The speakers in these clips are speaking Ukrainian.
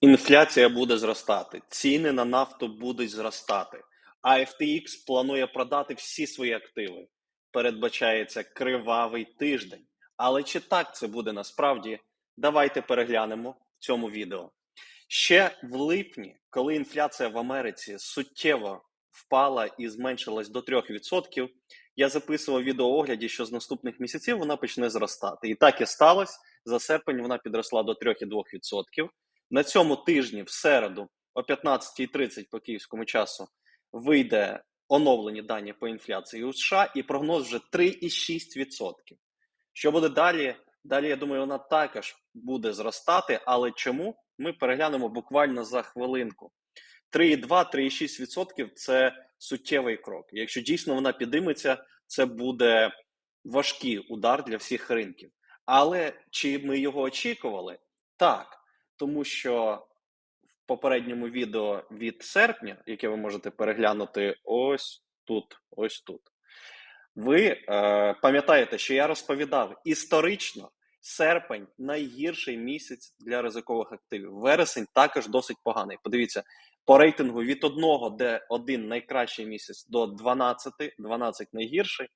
Інфляція буде зростати, ціни на нафту будуть зростати, а FTX планує продати всі свої активи. Передбачається кривавий тиждень. Але чи так це буде насправді? Давайте переглянемо в цьому відео. Ще в липні, коли інфляція в Америці суттєво впала і зменшилась до 3%, я записував відеоогляді, що з наступних місяців вона почне зростати. І так і сталося. За серпень вона підросла до 3,2%. На цьому тижні, в середу, о 15.30 по київському часу, вийде оновлені дані по інфляції у США, і прогноз вже 3,6%. Що буде далі? Далі, я думаю, вона також буде зростати, але чому? Ми переглянемо буквально за хвилинку. 3,2-3,6% це суттєвий крок. Якщо дійсно вона підійметься, це буде важкий удар для всіх ринків. Але чи ми його очікували? Так, тому що в попередньому відео від серпня, яке ви можете переглянути ось тут, ось тут, ви е, пам'ятаєте, що я розповідав історично. Серпень найгірший місяць для ризикових активів. Вересень також досить поганий. Подивіться, по рейтингу від 1, де один найкращий місяць, до 12, 12 найгірший.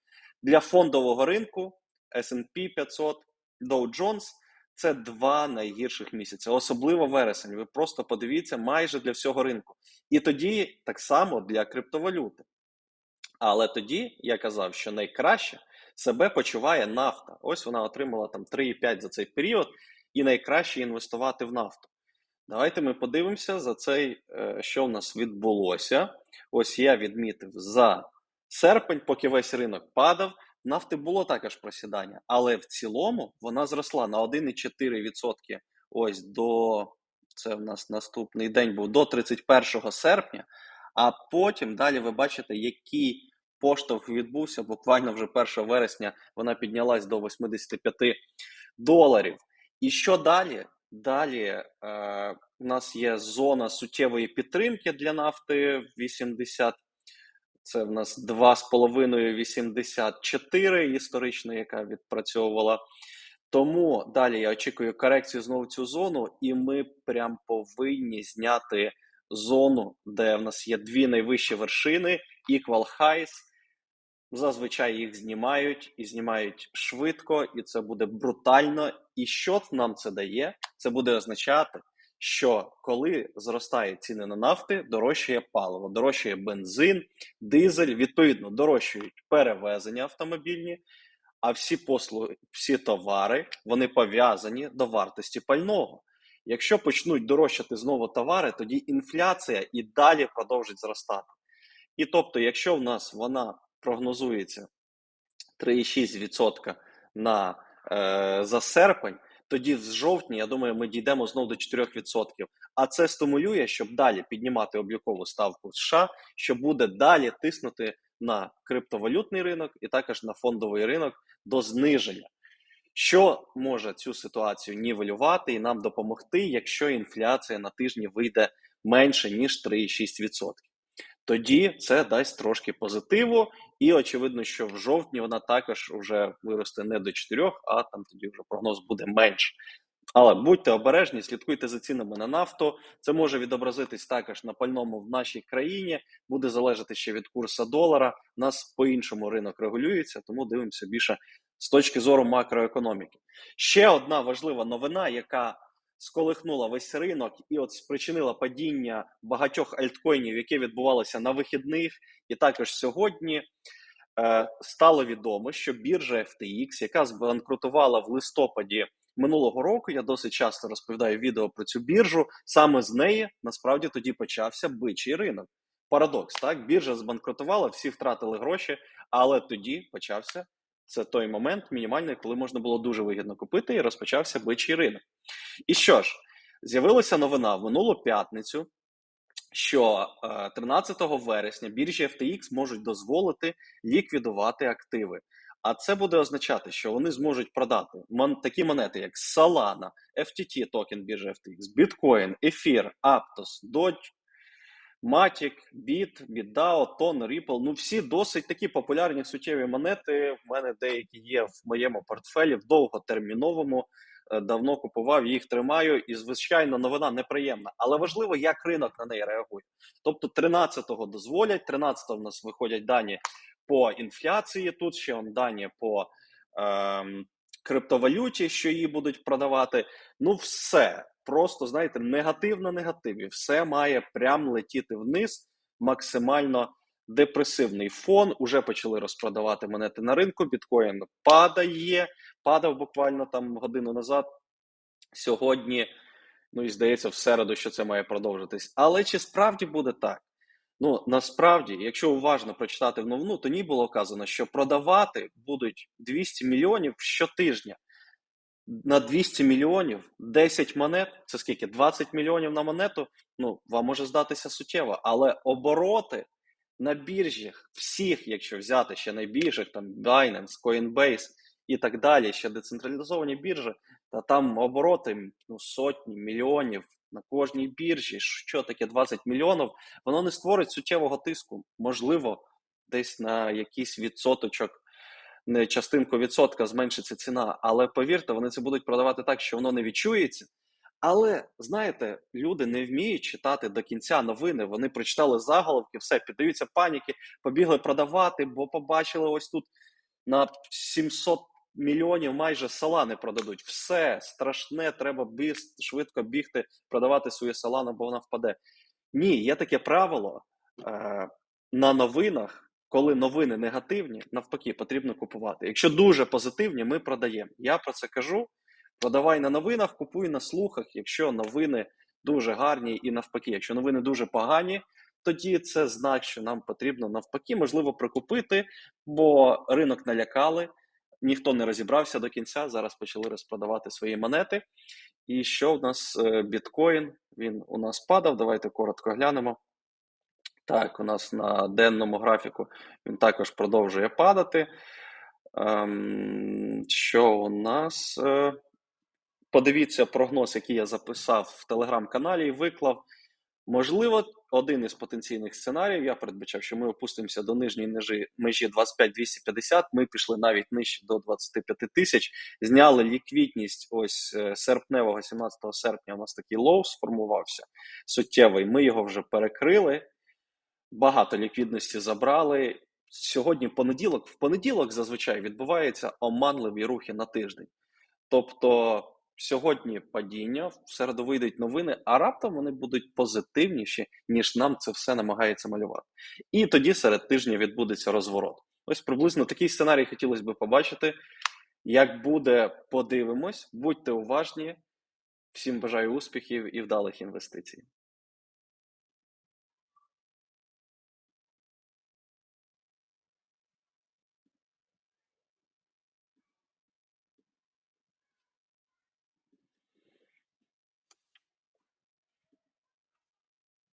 Для фондового ринку S&P 500, Dow Jones це два найгірших місяці, особливо вересень. Ви просто подивіться майже для всього ринку. І тоді так само для криптовалюти. Але тоді я казав, що найкраще себе почуває нафта. Ось вона отримала там 3,5 за цей період, і найкраще інвестувати в нафту. Давайте ми подивимося за цей, е, що в нас відбулося. Ось я відмітив за серпень, поки весь ринок падав. Нафти було також просідання, але в цілому вона зросла на 1,4% ось до це в нас наступний день був до 31 серпня. А потім далі ви бачите, який поштовх відбувся. Буквально вже 1 вересня вона піднялась до 85 доларів. І що далі? Далі е, у нас є зона суттєвої підтримки для нафти 80. Це в нас 2,5-84 історично, яка відпрацьовувала. Тому далі я очікую корекцію знову цю зону, і ми прям повинні зняти зону, де в нас є дві найвищі вершини, equal highs. Зазвичай їх знімають і знімають швидко, і це буде брутально. І що нам це дає? Це буде означати, що коли зростають ціни на нафти, дорожчає паливо, дорожчає бензин, дизель, відповідно, дорожчають перевезення автомобільні, а всі послуги, всі товари вони пов'язані до вартості пального. Якщо почнуть дорожчати знову товари, тоді інфляція і далі продовжить зростати. І тобто, якщо в нас вона прогнозується 3,6% на е, за серпень, тоді з жовтня, я думаю, ми дійдемо знову до 4%. А це стимулює, щоб далі піднімати облікову ставку США, що буде далі тиснути на криптовалютний ринок і також на фондовий ринок до зниження. Що може цю ситуацію нівелювати і нам допомогти, якщо інфляція на тижні вийде менше ніж 3,6%? Тоді це дасть трошки позитиву, і очевидно, що в жовтні вона також вже виросте не до 4, а там тоді вже прогноз буде менше. Але будьте обережні, слідкуйте за цінами на нафту. Це може відобразитись також на пальному в нашій країні. Буде залежати ще від курсу долара. У нас по іншому ринок регулюється, тому дивимося більше з точки зору макроекономіки. Ще одна важлива новина, яка сколихнула весь ринок і от спричинила падіння багатьох альткоїнів, яке відбувалося на вихідних, і також сьогодні. Е, стало відомо, що біржа FTX, яка збанкрутувала в листопаді минулого року, я досить часто розповідаю відео про цю біржу. Саме з неї насправді тоді почався бичий ринок. Парадокс, так біржа збанкрутувала, всі втратили гроші, але тоді почався це той момент мінімальний, коли можна було дуже вигідно купити, і розпочався бичий ринок. І що ж, з'явилася новина в минулу п'ятницю, що 13 вересня біржі FTX можуть дозволити ліквідувати активи. А це буде означати, що вони зможуть продати такі монети, як Solana, FTT токен біржі FTX, Bitcoin, Ether, Aptos, Doge, Matic, Bit, BitDAO, Ton, Ripple. Ну всі досить такі популярні суттєві монети. В мене деякі є в моєму портфелі в довготерміновому е, давно купував, їх тримаю. І, звичайно, новина неприємна. Але важливо, як ринок на неї реагує. Тобто, 13-го дозволять, 13-го в нас виходять дані по інфляції. Тут ще он дані по ем, криптовалюті, що її будуть продавати. Ну, все просто знаєте, негатив на негативі. Все має прям летіти вниз, максимально депресивний фон. Уже почали розпродавати монети на ринку. Біткоін падає, падав буквально там годину назад. Сьогодні, ну і здається, в середу, що це має продовжитись. Але чи справді буде так? Ну насправді, якщо уважно прочитати в новину, то ні було вказано, що продавати будуть 200 мільйонів щотижня. На 200 мільйонів 10 монет це скільки? 20 мільйонів на монету. Ну вам може здатися суттєво, але обороти на біржах, всіх, якщо взяти ще найбільших, там Binance, Coinbase і так далі, ще децентралізовані біржі, та там обороти ну, сотні мільйонів на кожній біржі. Що таке 20 мільйонів? Воно не створить суттєвого тиску. Можливо, десь на якийсь відсоточок, частинку відсотка зменшиться ціна. Але повірте, вони це будуть продавати так, що воно не відчується. Але знаєте, люди не вміють читати до кінця новини. Вони прочитали заголовки, все піддаються паніки, побігли продавати, бо побачили ось тут на 700 мільйонів майже сала не продадуть. Все страшне, треба біг, швидко бігти, продавати свою салану, бо вона впаде. Ні, є таке правило е, на новинах, коли новини негативні, навпаки, потрібно купувати. Якщо дуже позитивні, ми продаємо. Я про це кажу. Продавай на новинах, купуй на слухах. Якщо новини дуже гарні, і навпаки, якщо новини дуже погані, тоді це знак, що нам потрібно навпаки, можливо, прикупити, бо ринок налякали, ніхто не розібрався до кінця. Зараз почали розпродавати свої монети. І що в нас е, біткоін? Він у нас падав. Давайте коротко глянемо. Так, у нас на денному графіку він також продовжує падати. Ем, що у нас? Е, Подивіться прогноз, який я записав в телеграм-каналі і виклав. Можливо, один із потенційних сценаріїв. Я передбачав, що ми опустимося до нижньої межі, межі 25-250. Ми пішли навіть нижче до 25 тисяч. Зняли ліквідність. Ось е, серпневого, 17 серпня, у нас такий лоу сформувався суттєвий. Ми його вже перекрили. Багато ліквідності забрали. Сьогодні понеділок. В понеділок зазвичай відбуваються оманливі рухи на тиждень. Тобто. Сьогодні падіння, в середу вийдуть новини, а раптом вони будуть позитивніші, ніж нам це все намагається малювати. І тоді серед тижня відбудеться розворот. Ось приблизно такий сценарій хотілося б побачити. Як буде, подивимось, будьте уважні. Всім бажаю успіхів і вдалих інвестицій.